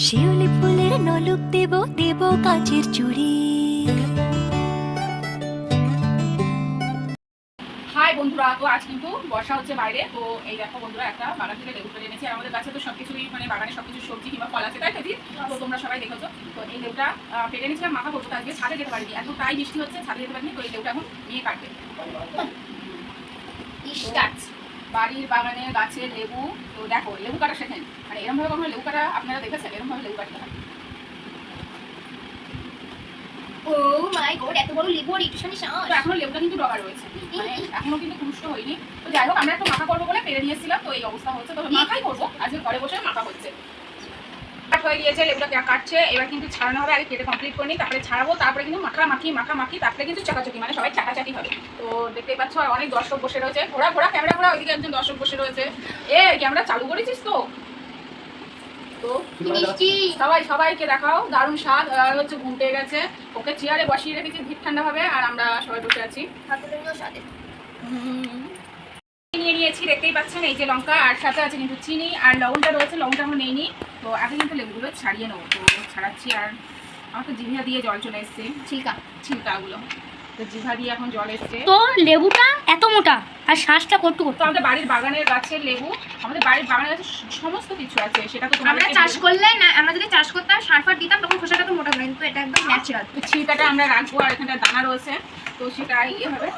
শিউলি ফুলের নলুক দেব দেব কাচের চুড়ি। বন্ধুরা, তো আজ কিন্তু বর্ষা হচ্ছে বাইরে, তো এই দেখো বন্ধুরা, একটা বাগান থেকে লেবু পেরে এনেছি। আমাদের কাছে তো সবকিছুই মানে বাগানে সবকিছু সবজি কিংবা ফল আছে, তাই তো তোমরা সবাই দেখেছ। তো এই লেবুটা পেরে এনেছিলাম মাথা করব আজকে, ছাদে যেতে পারিনি। এত তাই বৃষ্টি হচ্ছে, ছাদে যেতে পারিনি, তো এই লেবুটা এখন নিয়ে কাটবে। বাড়ির বাগানে গাছের লেবু তো দেখো লেবু কাটা শেখেন। মানে এরমভাবে কখনো লেবু কাটা আপনারা দেখেছেন? এরমভাবে লেবু কাটতে হয়। ও মাই গড এত বড় লেবু আর একটুখানি তো এখনও লেবুটা কিন্তু ডগা রয়েছে। মানে এখনও কিন্তু কুষ্ট হয়নি। তো যাই হোক আমরা একটু মাথা করব বলে পেরে নিয়েছিলাম তো এই অবস্থা হচ্ছে। তো মাথাই করব। আজকে ঘরে বসে মাথা হচ্ছে। হয়ে গিয়েছে লেবুটা কা- কাটছে। এবার কিন্তু ছাড়ানো হবে আগে কেটে কমপ্লিট করে নিই তারপরে ছাড়াবো। তারপরে কিন্তু মাখা মাখি মাখা মাখি তারপরে কিন্তু চাকাচাকি মানে সবাই চাকাচাকি হবে। তো দেখতেই পাচ্ছ আর অনেক দর্শক বসে রয়েছে। ঘোরা ঘোরা ক্যামেরা ঘোরা ওইদিকে একজন দর্শক বসে রয়েছে। এ ক্যামেরা চালু করেছিস তো? সবাই সবাইকে দেখাও দারুণ স্বাদ। আর হচ্ছে ঘুমটে গেছে। ওকে চেয়ারে বসিয়ে রেখেছি ভিড় ঠান্ডা আর আমরা সবাই বসে আছি। নিয়ে নিয়েছি দেখতেই পাচ্ছেন এই যে লঙ্কা আর সাথে আছে কিন্তু চিনি আর লবণটা রয়েছে লবণটা এখন নেইনি তো আগে কিন্তু লেবুগুলো ছাড়িয়ে নেব তো ছাড়াচ্ছি আর আমার তো জিভা দিয়ে জল চলে এসছে। আছে ছিলকাগুলো। তো জিভা দিয়ে এখন জল এসছে। তো লেবুটা এত মোটা আর শ্বাসটা কটু তো আমাদের বাড়ির বাগানের গাছের লেবু আমাদের বাড়ির বাগানের গাছে সমস্ত কিছু আছে সেটা তো আমরা চাষ। করলে না আমরা যদি চাষ করতাম সার ফার দিতাম তখন খোসাটা তো মোটা হবে কিন্তু এটা একদম ন্যাচারাল তো ছিলকাটা আমরা রাখব আর এখানটা দানা রয়েছে তো সেটা ইয়ে হবে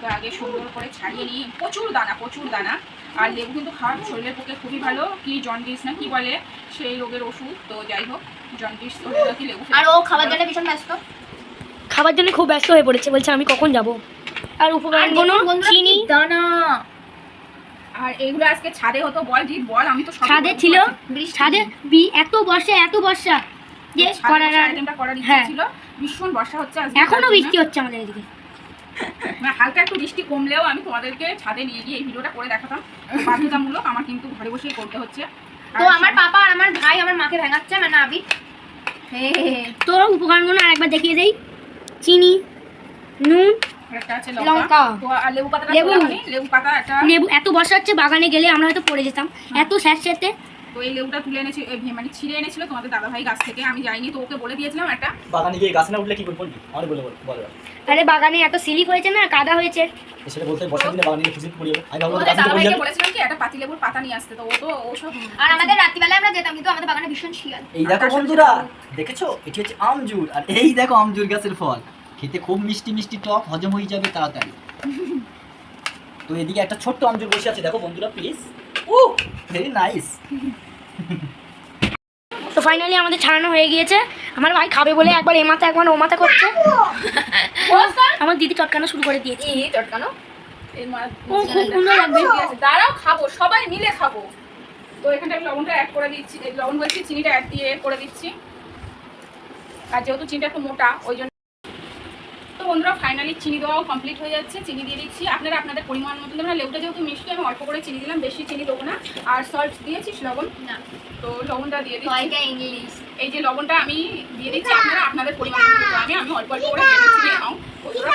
তো আগে সুন্দর করে ছাড়িয়ে নিই। প্রচুর দানা প্রচুর দানা। আর লেবু কিন্তু খাওয়া শরীরের পক্ষে খুবই ভালো। কি জন্ডিস না কি বলে? সেই রোগের ওষুধ। তো যাই হোক জন্ডিস কি লেবু আর ও খাবার জন্য ভীষণ ব্যস্ত। খাবার জন্য খুব ব্যস্ত হয়ে পড়েছে। বলছে আমি কখন যাব? আর উপকরণগুলো চিনি। দানা। আর এগুলো আজকে ছাদে হতো বল জিৎ বল আমি তো ছাদে ছিল? ছাদে? বি- এত বর্ষা এত বর্ষা। যে করার itemটা করার ইচ্ছে হ্যাঁ। ছিল। ভীষণ বর্ষা হচ্ছে আজকে এখনও বৃষ্টি হচ্ছে আমাদের এদিকে। মানে হালকা একটু বৃষ্টি কমলেও আমি তোমাদেরকে ছাদে নিয়ে গিয়ে এই ভিডিওটা করে দেখাতাম। বাধ্যতামূলক আমার কিন্তু ঘরে বসেই করতে হচ্ছে। তো আমার পাপা আর আমার ভাই আমার মাকে ভেঙাচ্ছে মানে আবি হে হে হে। তো উপকরণগুলো আরেকবার দেখিয়ে দেই। চিনি নুন লঙ্কা। লেবু পাতা লেবু এত বর্ষা হচ্ছে বাগানে গেলে আমরা হয়তো পড়ে যেতাম। এত স্যাঁতস্যাঁতে তো এই লেবুটা তুলে এনেছি মানে ছিঁড়ে এনেছিল তোমাদের দাদা ভাই গাছ থেকে। আমি যাইনি তো ওকে বলে দিয়েছিলাম একটা। বাগানে গিয়ে গাছ না উঠলে কি করব বলবি? আমার বলে বল বল আরে বাগানে এত সিলিক হয়েছে না কাদা হয়েছে। সেটা বলতে বর্ষার দিনে বাগানে খুশি পড়ে আমি ভাবলাম তোমাদের গাছ দাদা পড়ে ভাইকে যাবে। বলেছিলাম কি একটা পাতি লেবুর পাতা নিয়ে আসতে। তো ও তো ও সব আর আমাদের রাত্রিবেলায় আমরা যেতাম কিন্তু আমাদের বাগানে ভীষণ শিয়াল। এই দেখো বন্ধুরা দেখেছ? এটি হচ্ছে আমজুর আর এই দেখো আমজুর গাছের ফল। খেতে খুব মিষ্টি মিষ্টি টক হজম হয়ে যাবে তাড়াতাড়ি। তো এদিকে একটা ছোট্ট আমজুর বসে আছে। দেখো বন্ধুরা প্লিজ ও ভেরি নাইস তো ফাইনালি আমাদের ছাড়ানো হয়ে গিয়েছে। আমার ভাই খাবে বলে একবার এ মাথা একবার ও মাথা করছে। আমার দিদি চটকানো শুরু করে দিয়েছে। এই চটকানো। ও খুব সুন্দর লাগবে। দাঁড়াও খাব সবাই মিলে খাব। তো এখানটা লবণটা অ্যাড করে দিচ্ছি লবণ বলছি চিনিটা অ্যাড দিয়ে করে দিচ্ছি। আর যেহেতু চিনিটা একটু মোটা ওই জন্য বন্ধুরা ফাইনালি চিনি দেওয়াও কমপ্লিট হয়ে যাচ্ছে। চিনি দিয়ে দিচ্ছি। আপনারা আপনাদের পরিমাণ মতো দেবেন লেবুটা যেহেতু মিষ্টি আমি অল্প করে চিনি দিলাম বেশি চিনি দেবো না। আর সল্ট দিয়েছিস লবণ? না। তো লবণটা দিয়ে দিচ্ছি। ইংলিশ? এই যে লবণটা আমি দিয়ে দিচ্ছি আপনারা আপনাদের পরিমাণ মতো আমি আমি অল্প অল্প করে নাও কতটা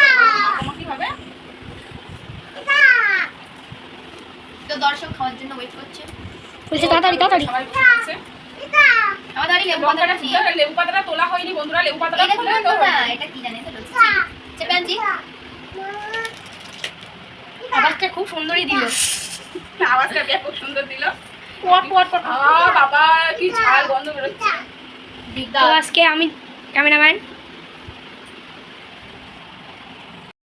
তো দর্শক খাওয়ার জন্য ওয়েট করছে। বলছে তাড়াতাড়ি সবাই বসে লেবু পাতাটা লেবু পাতাটা তোলা হয়নি বন্ধুরা লেবু পাতাটা এটা খুলে কি তো এটা কি জানেন আওয়াজটা খুব সুন্দরই দিল। আওয়াজটা বেশ খুব সুন্দর দিল। পট পট পট আ বাবা কি ঝাল গন্ধ বেরোচ্ছে তো আজকে আমি ক্যামেরাম্যান।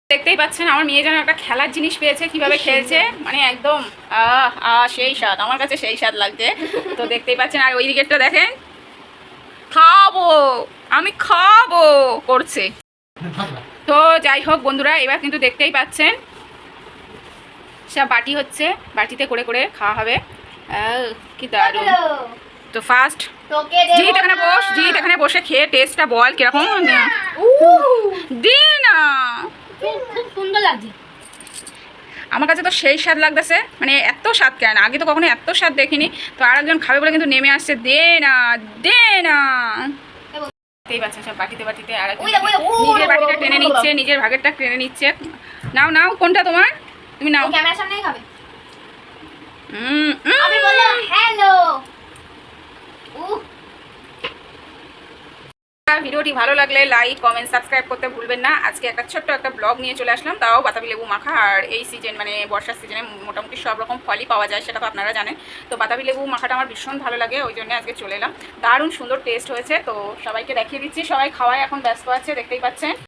দেখতেই পাচ্ছেন আমার মেয়ে যেন একটা খেলার জিনিস পেয়েছে কীভাবে খেলছে। মানে একদম আহ আহ সেই স্বাদ আমার কাছে সেই স্বাদ লাগছে। তো দেখতেই পাচ্ছেন আর ওই দিকেরটা দেখেন। খাব আমি খাব করছে। তো যাই হোক বন্ধুরা এবার কিন্তু দেখতেই পাচ্ছেন সব বাটি হচ্ছে বাটিতে করে করে খাওয়া হবে। কি দারুণ। তো ফার্স্ট জিৎ এখানে বস জিৎ এখানে বসে খেয়ে টেস্টটা বল কীরকম। দে না। খুব সুন্দর লাগছে। আমার কাছে তো সেই স্বাদ লাগতেছে। মানে এত স্বাদ কেন? আগে তো কখনো এত স্বাদ দেখিনি। তো আর একজন খাবে বলে কিন্তু নেমে আসছে দে না দে না। দেখতেই পাচ্ছেন সব বাটিতে বাটিতে আর নিজের বাটিটা টেনে নিচ্ছে নিজের ভাগেরটা টেনে নিচ্ছে। নাও নাও কোনটা তোমার? তুমি নাও। ক্যামেরার সামনেই খাবে আমি বললাম হ্যালো ভিডিওটি ভালো লাগলে লাইক কমেন্ট সাবস্ক্রাইব করতে ভুলবেন না। আজকে একটা ছোট্ট একটা ব্লগ নিয়ে চলে আসলাম তাও বাতাবি লেবু মাখা। আর এই সিজন মানে বর্ষার সিজনে মোটামুটি সব রকম ফলই পাওয়া যায় সেটা তো আপনারা জানেন। তো বাতাবি লেবু মাখাটা আমার ভীষণ ভালো লাগে ওই জন্য আজকে চলে এলাম। দারুণ সুন্দর টেস্ট হয়েছে তো সবাইকে দেখিয়ে দিচ্ছি। সবাই খাওয়ায় এখন ব্যস্ত আছে দেখতেই পাচ্ছেন।